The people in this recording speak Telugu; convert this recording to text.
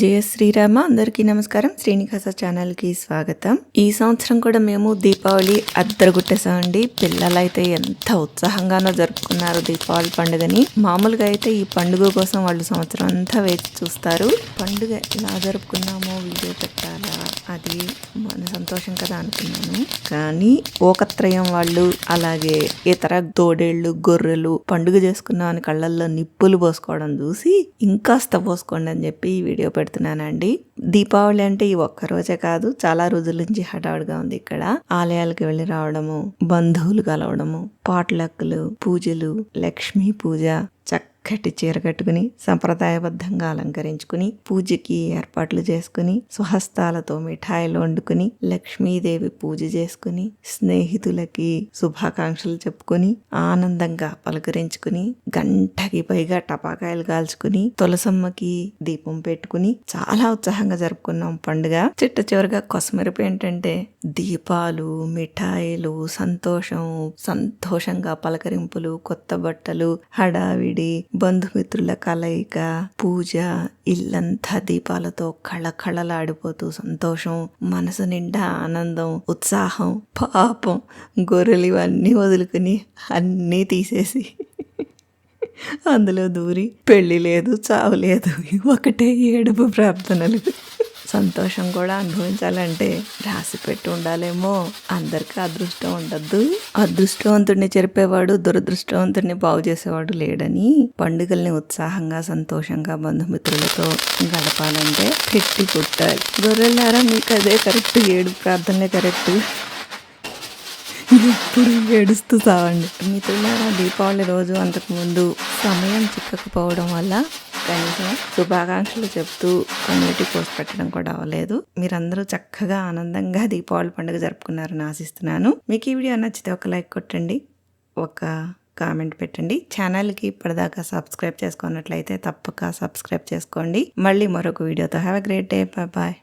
జయ శ్రీరామ. అందరికీ నమస్కారం. శ్రీనివాస ఛానల్కి స్వాగతం. ఈ సంవత్సరం కూడా మేము దీపావళి అద్దరగొట్టేసామండి పిల్లలైతే ఎంత ఉత్సాహంగానో జరుపుకున్నారు దీపావళి పండుగని. మామూలుగా అయితే ఈ పండుగ కోసం వాళ్ళు సంవత్సరం అంతా వేచి చూస్తారు. పండుగ ఎలా జరుపుకున్నామో వీడియో పెట్టాలా? అది సంతోషం కదా అనుకున్నాను. కానీ ఓకత్రయం వాళ్ళు అలాగే ఇతర దోడేళ్ళు గొర్రెలు పండుగ చేసుకున్నామని కళ్ళల్లో నిప్పులు పోసుకోవడం చూసి ఇంకాస్త పోసుకోండి అని చెప్పి ఈ వీడియో పెడుతున్నానండి. దీపావళి అంటే ఈ ఒక్క రోజే కాదు చాలా రోజుల నుంచి హడావుడిగా ఉంది ఇక్కడ. ఆలయాలకు వెళ్ళి రావడము బంధువులు కలవడము పాటలక్కులు పూజలు లక్ష్మీ పూజ చక్క చక్కటి చీర కట్టుకుని సంప్రదాయబద్ధంగా అలంకరించుకుని పూజకి ఏర్పాట్లు చేసుకుని స్వహస్తాలతో మిఠాయిలు వండుకుని లక్ష్మీదేవి పూజ చేసుకుని స్నేహితులకి శుభాకాంక్షలు చెప్పుకుని ఆనందంగా పలకరించుకుని గంటకి పైగా టపాకాయలు కాల్చుకుని తులసమ్మకి దీపం పెట్టుకుని చాలా ఉత్సాహంగా జరుపుకున్నాం పండుగ. చిట్ట చివరిగా కొసమెరుపు ఏంటంటే దీపాలు మిఠాయిలు సంతోషం సంతోషంగా పలకరింపులు కొత్త బట్టలు హడావిడి బంధుమిత్రుల కలయిక పూజ ఇల్లంతా దీపాలతో కళకళలాడిపోతూ సంతోషం మనసు నిండా ఆనందం ఉత్సాహం పాపం గొర్రెలు ఇవన్నీ వదులుకుని అన్నీ తీసేసి అందులో దూరి పెళ్ళి లేదు చావు లేదు ఒకటే ఏడుపు ప్రార్థనలు. సంతోషం కూడా అనుభవించాలంటే రాసి పెట్టి ఉండాలేమో. అందరికీ అదృష్టం ఉండద్దు. అదృష్టవంతుడిని చెరిపేవాడు దురదృష్టవంతుడిని బాగు చేసేవాడు లేడని పండుగల్ని ఉత్సాహంగా సంతోషంగా బంధుమిత్రులతో గడపాలంటే పెట్టి పుట్టాలి గొర్రెలారా మీకు అదే కరెక్ట్ ఏడు ప్రార్థనలే కరెక్ట్ ఎప్పుడు ఏడుస్తూ సావండి. మిత్రులారా దీపావళి రోజు అంతకుముందు సమయం చిక్కకపోవడం వల్ల కనీసం శుభాకాంక్షలు చెప్తూ కమ్యూనిటీ పోస్ట్ పెట్టడం కూడా అవ్వలేదు. మీరందరూ చక్కగా ఆనందంగా దీపావళి పండుగ జరుపుకున్నారని ఆశిస్తున్నాను. మీకు ఈ వీడియో నచ్చితే ఒక లైక్ కొట్టండి ఒక కామెంట్ పెట్టండి. ఛానల్కి ఇప్పటిదాకా సబ్స్క్రైబ్ చేసుకున్నట్లయితే తప్పక సబ్స్క్రైబ్ చేసుకోండి. మళ్ళీ మరొక వీడియోతో have a great day bye